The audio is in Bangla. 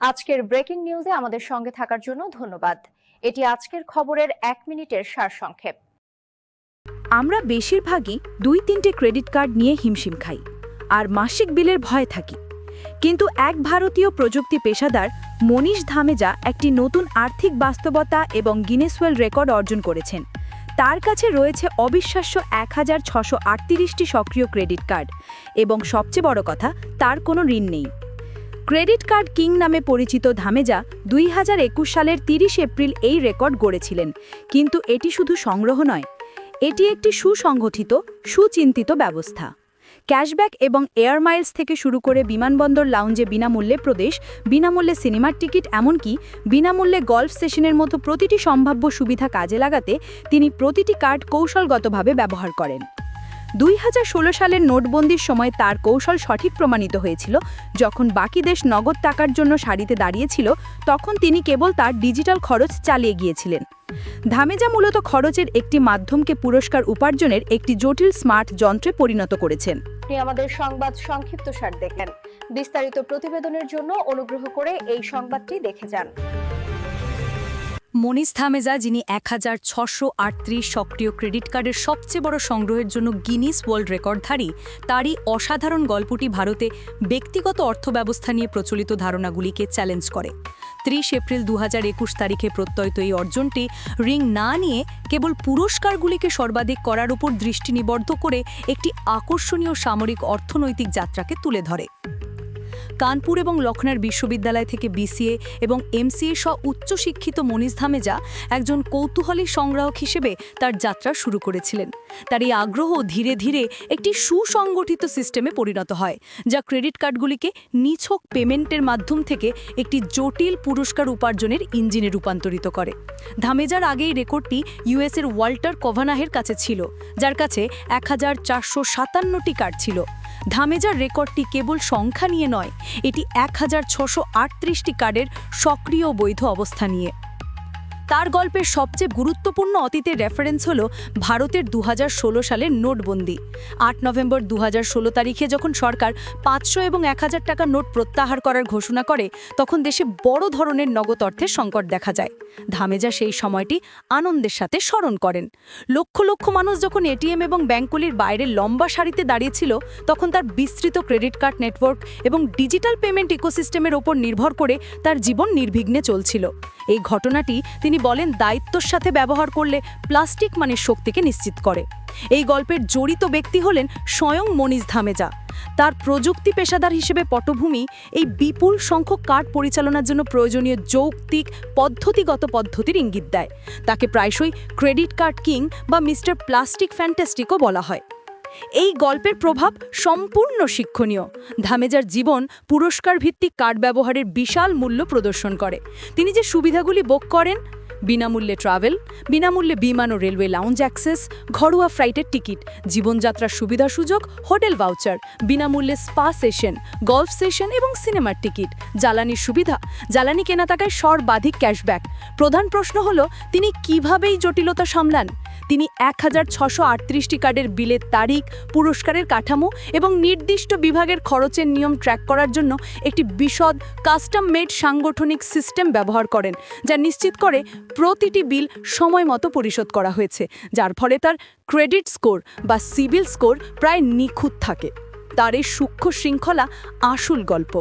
আজকের ব্রেকিং নিউজে আমাদের সঙ্গে থাকার জন্য ধন্যবাদ। এটি আজকের খবরের এক মিনিটের সারসংক্ষেপ। আমরা বেশিরভাগই দুই তিনটে ক্রেডিট কার্ড নিয়ে হিমশিম খাই, আর মাসিক বিলের ভয়ে থাকি। কিন্তু এক ভারতীয় প্রযুক্তি পেশাদার মনীষ ধামেজা একটি নতুন আর্থিক বাস্তবতা এবং গিনেস ওয়ার্ল্ড রেকর্ড অর্জন করেছেন। তার কাছে রয়েছে অবিশ্বাস্য এক হাজার সক্রিয় ক্রেডিট কার্ড এবং সবচেয়ে বড় কথা, তার কোনো ঋণ নেই। ক্রেডিট কার্ড কিং নামে পরিচিত ধামেজা দুই হাজার একুশ সালের তিরিশ এপ্রিল এই রেকর্ড গড়েছিলেন। কিন্তু এটি শুধু সংগ্রহ নয়, এটি একটি সুসংগঠিত, সুচিন্তিত ব্যবস্থা। ক্যাশব্যাক এবং এয়ার মাইলস থেকে শুরু করে বিমানবন্দর লাউঞ্জে বিনামূল্যে প্রদেশ, বিনামূল্যে সিনেমার টিকিট, এমনকি বিনামূল্যে গল্ফ সেশনের মতো প্রতিটি সম্ভাব্য সুবিধা কাজে লাগাতে তিনি প্রতিটি কার্ড কৌশলগতভাবে ব্যবহার করেন। দুই হাজার ষোলো সালের নোটবন্দির সময় তার কৌশল সঠিক প্রমাণিত হয়েছিল। যখন বাকি দেশ নগদ টাকার জন্য সারিতে দাঁড়িয়েছিল, তখন তিনি কেবল তার ডিজিটাল খরচ চালিয়ে গিয়েছিলেন। ধামেজা মূলত খরচের একটি মাধ্যমকে পুরস্কার উপার্জনের একটি জটিল স্মার্ট যন্ত্রে পরিণত করেছেন। আপনি আমাদের সংবাদ সংক্ষিপ্ত সার দেখেন। বিস্তারিত প্রতিবেদনের জন্য অনুগ্রহ করে এই সংবাদটি দেখে যান। মনিস থামেজা, যিনি এক হাজার ছশো আটত্রিশ সক্রিয় ক্রেডিট কার্ডের সবচেয়ে বড় সংগ্রহের জন্য গিনিস ওয়ার্ল্ড রেকর্ডধারী, তারই অসাধারণ গল্পটি ভারতে ব্যক্তিগত অর্থব্যবস্থা নিয়ে প্রচলিত ধারণাগুলিকে চ্যালেঞ্জ করে। ত্রিশ এপ্রিল দু তারিখে প্রত্যয়িত এই অর্জনটি রিং না নিয়ে কেবল পুরস্কারগুলিকে সর্বাধিক করার উপর দৃষ্টি নিবদ্ধ করে একটি আকর্ষণীয় সামরিক অর্থনৈতিক যাত্রাকে তুলে ধরে। কানপুর এবং লখনৌর বিশ্ববিদ্যালয় থেকে বিসিএ এবং এমসিএ সহ উচ্চশিক্ষিত মনীষ ধামেজা একজন কৌতূহলী সংগ্রাহক হিসেবে তার যাত্রা শুরু করেছিলেন। তার এই আগ্রহ ধীরে ধীরে একটি সুসংগঠিত সিস্টেমে পরিণত হয়, যা ক্রেডিট কার্ডগুলিকে নিছক পেমেন্টের মাধ্যম থেকে একটি জটিল পুরস্কার উপার্জনের ইঞ্জিনে রূপান্তরিত করে। ধামেজার আগেই রেকর্ডটি ইউএসের ওয়াল্টার কভানাহের কাছে ছিল, যার কাছে এক হাজার চারশো সাতান্নটি কার্ড ছিল। ধামেজার রেকর্ডটি কেবল সংখ্যা নিয়ে নয়, এটি এক হাজার ছশো কার্ডের সক্রিয় বৈধ অবস্থা নিয়ে। তার গল্পের সবচেয়ে গুরুত্বপূর্ণ অতীতের রেফারেন্স হল ভারতের দু হাজার ষোলো সালের নোটবন্দি। আট নভেম্বর দু ষোলো তারিখে যখন সরকার পাঁচশো এবং এক হাজার টাকার নোট প্রত্যাহার করার ঘোষণা করে, তখন দেশে বড় ধরনের নগদ অর্থের সংকট দেখা যায়। ধামেজা সেই সময়টি আনন্দের সাথে স্মরণ করেন। লক্ষ লক্ষ মানুষ যখন এটিএম এবং ব্যাঙ্কগুলির বাইরে লম্বা সারিতে দাঁড়িয়েছিল, তখন তার বিস্তৃত ক্রেডিট কার্ড নেটওয়ার্ক এবং ডিজিটাল পেমেন্ট ইকোসিস্টেমের ওপর নির্ভর করে তার জীবন নির্বিঘ্নে চলছিল। এই ঘটনাটি তিনি বলেন, দায়িত্বর সাথে ব্যবহার করলে প্লাস্টিক মানের শক্তিকে নিশ্চিত করে। এই গল্পের জড়িত ব্যক্তি হলেন স্বয়ং মনীষ ধামেজা। তার প্রযুক্তি পেশাদার হিসেবে পটভূমি, এই বিপুল সংখ্যক কার্ড পরিচালনার জন্য প্রয়োজনীয় যৌক্তিক, পদ্ধতিগত পদ্ধতির ইঙ্গিত দেয়। তাকে প্রায়শই ক্রেডিট কার্ড কিং বা মিস্টার প্লাস্টিক ফ্যান্টাস্টিকও বলা হয়। এই গল্পের প্রভাব সম্পূর্ণ শিক্ষণীয়। ধামেজার জীবন পুরস্কার ভিত্তিক কার্ড ব্যবহারের বিশাল মূল্য প্রদর্শন করে। তিনি যে সুবিধাগুলি ভোগ করেন বিনামূল্যে ট্রাভেল, বিনামূল্যে বিমান ও রেলওয়ে লাউঞ্জ অ্যাক্সেস ঘরোয়া ফ্লাইটের টিকিট, জীবনযাত্রার সুবিধা সুযোগ, হোটেল ভাউচার বিনামূল্যে স্পা সেশন গল্ফ সেশন এবং সিনেমার টিকিট। জ্বালানির সুবিধা, জ্বালানি কেনা টাকায় সর্বাধিক ক্যাশব্যাক প্রধান প্রশ্ন হলো, তিনি কিভাবেই জটিলতা সামলান? তিনি এক হাজার ছশো আটত্রিশটি কার্ডের বিলের তারিখ, পুরস্কারের কাঠামো এবং নির্দিষ্ট বিভাগের খরচের নিয়ম ট্র্যাক করার জন্য একটি বিশদ কাস্টম মেড সাংগঠনিক সিস্টেম ব্যবহার করেন, যা নিশ্চিত করে প্রতিটি বিল সময় মতো পরিশোধ করা হয়েছে, যার ফলে তার ক্রেডিট স্কোর বা সিবিল স্কোর প্রায় নিখুঁত থাকে। তার এই সূক্ষ্ম শৃঙ্খলা আসল গল্প।